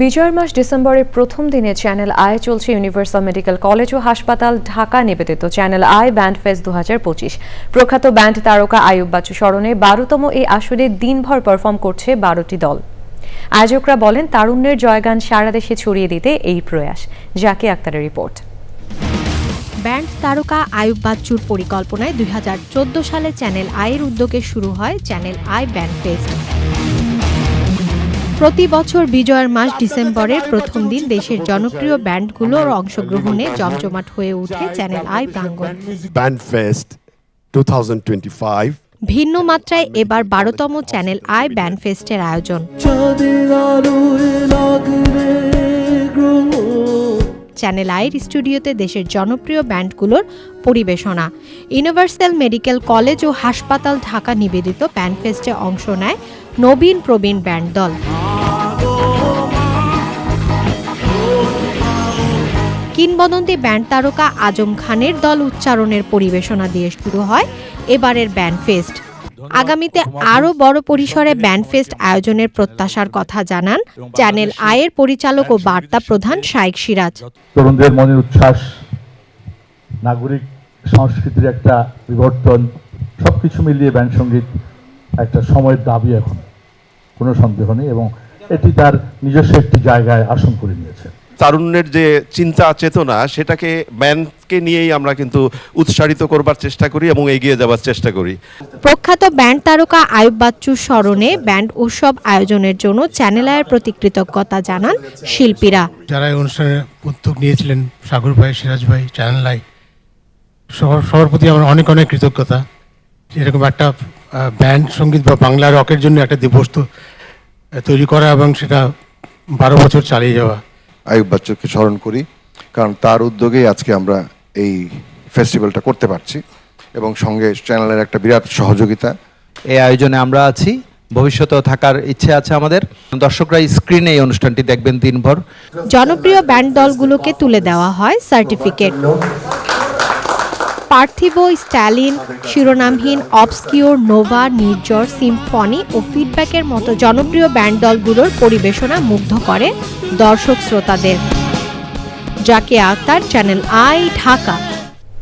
বিজয়ের মাস ডিসেম্বরের প্রথম দিনে চ্যানেল আয় চলছে ইউনিভার্সাল মেডিকেল কলেজ ও হাসপাতাল ঢাকা নিবেদিত চ্যানেল আয় ব্যান্ড দুহাজার পঁচিশ। প্রখ্যাত ব্যান্ড তারকা আয়ুব বাচ্চু স্মরণে বারোতম এই আসরে দিনভর পারফর্ম করছে বারোটি দল। আয়োজকরা বলেন, তারুণ্যের জয়গান সারা দেশে ছড়িয়ে দিতে এই প্রয়াস। জাকি আক্তারের রিপোর্ট। ব্যান্ড তারকা আয়ুব বাচ্চুর পরিকল্পনায় দুই হাজার চোদ্দ সালে চ্যানেল আয়ের উদ্যোগে শুরু হয় চ্যানেল আই ব্যান্ড ফেস্ট প্রতি বছর বিজয়ের মাস ডিসেম্বরের প্রথম দিন দেশের জনপ্রিয় ব্যান্ডগুলোর অংশগ্রহণে জমজমাট হয়ে ওঠে চ্যানেল আই প্রাঙ্গণ 2025. ভিন্ন মাত্রায় এবার বারোতম চ্যানেল আই ব্যান্ড ফেস্টের আয়োজন চ্যানেল আইয়ের স্টুডিওতে দেশের জনপ্রিয় ব্যান্ডগুলোর পরিবেশনা। ইউনিভার্সাল মেডিকেল কলেজ ও হাসপাতাল ঢাকা নিবেদিত ব্যান্ড ফেস্টে অংশ নেয় নবীন প্রবীণ ব্যান্ড দল। কিংবদন্তি ব্যান্ড তারকা আজম খানের দল উচ্চারণের পরিবেশনা দিয়ে শুরু হয় এবারের ব্যান্ড ফেস্ট আগামীতে আরও বড় পরিসরে ব্যান্ড ফেস্ট আয়োজনের প্রত্যাশার কথা জানান চ্যানেল আয়ের পরিচালক ও বার্তা প্রধান শাইক সিরাজ। তরুণদের মনের উচ্ছ্বাস নাগরিক সংস্কৃতির একটা বিবর্তন সব কিছু মিলিয়ে ব্যান্ড সংগীত একটা সময়ের দাবি এখন। কোনো সন্দেহ নেই এবং এটি তার নিজস্ব একটি জায়গায় আসন করে নিয়েছে। তারুণ্যের যে চিন্তা চেতনা সেটাকে ব্যান্ডকে নিয়েই আমরা কিন্তু উৎসাহিত করবার চেষ্টা করি এবং এগিয়ে যাবার চেষ্টা করি। প্রখ্যাত ব্যান্ড তারকা আয়ুব বাচ্চুর স্মরণে ব্যান্ড উৎসব আয়োজনের জন্য চ্যানেল আয়ের প্রতি কৃতজ্ঞতা জানান শিল্পীরা। যারা এই অনুষ্ঠানে উদ্যোগ নিয়েছিলেন সাগর ভাই সিরাজ ভাই চ্যানেল আই সবার প্রতি আমার অনেক অনেক কৃতজ্ঞতা। এরকম একটা ব্যান্ড সংগীত বা বাংলা রকের জন্য একটা দিবস তো, তৈরি করা এবং সেটা বারো বছর চালিয়ে যাওয়া। আয়ুব বাচ্চুকে স্মরণ করি কারণ তার উদ্যোগেই আজকে আমরা এই ফেস্টিভ্যালটা করতে পারছি এবং সঙ্গে চ্যানেলের একটা বিরাট সহযোগিতা। এই আয়োজনে আমরা আছি ভবিষ্যতেও থাকার ইচ্ছে আছে আমাদের। দর্শকরা স্ক্রিনে এই অনুষ্ঠানটি দেখবেন দিনভর। জনপ্রিয় ব্যান্ড দলগুলোকে তুলে দেওয়া হয় certificate Parthibo Stalin, Shironamhin Obscure Nova Nirjhor Symphony ও ফিডব্যাকের মতো জনপ্রিয় ব্যান্ড দলগুলোর পরিবেশনা মুগ্ধ করে দর্শক শ্রোতাদের জাকে আক্তার চ্যানেল আই ঢাকা।